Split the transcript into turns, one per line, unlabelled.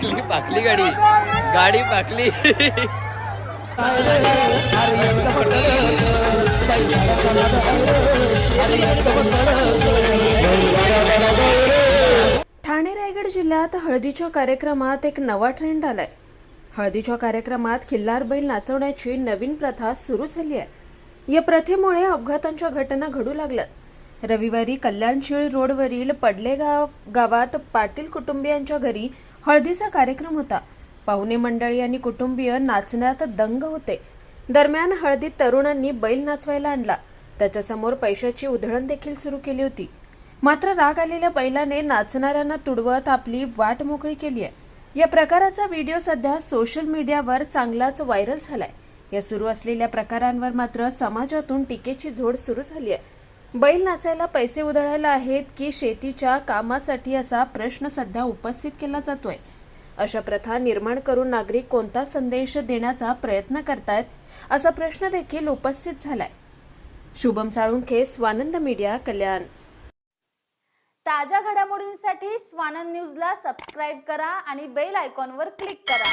पाकली पाकली गाडी. गाडी पाकली.
ठाणे रायगड जिल्ह्यात हळदीच्या कार्यक्रमात एक नवा ट्रेंड आलाय. हळदीच्या कार्यक्रमात खिल्लार बैल नाचवण्याची नवीन प्रथा सुरू झाली आहे. या प्रथेमुळे अपघातांच्या घटना घडू लागल्यात. रविवारी कल्याणशीळ रोडवरील पडलेगाव गावात पाटील कुटुंबियांच्या घरी हळदीचा कार्यक्रम होता. पाहुणे मंडळी आणि कुटुंबीय नाचण्यात दंग होते. दरम्यान हळदीत तरुणांनी बैल नाचवायला आणला. त्याच्यासमोर पैशाची उधळण देखील सुरू केली होती. मात्र राग आलेल्या बैलाने नाचणाऱ्यांना तुडवत आपली वाट मोकळी केली आहे. या प्रकाराचा व्हिडिओ सध्या सोशल मीडियावर चांगलाच व्हायरल झालाय. या सुरू असलेल्या प्रकारांवर मात्र समाजातून टीकेची झोड सुरू झाली आहे. बैल नाचायला पैसे उधळायला आहेत की शेतीच्या कामासाठी असा प्रश्न सध्या उपस्थित केला जातोय. अशा प्रथा निर्माण करून नागरिक कोणता संदेश देण्याचा प्रयत्न करतायत असा प्रश्न देखील उपस्थित झालाय. शुभम साळुंखे स्वानंद मीडिया कल्याण.
ताज्या घडामोडींसाठी स्वानंद न्यूजला सबस्क्राईब करा आणि बेल आयकॉनवर क्लिक करा.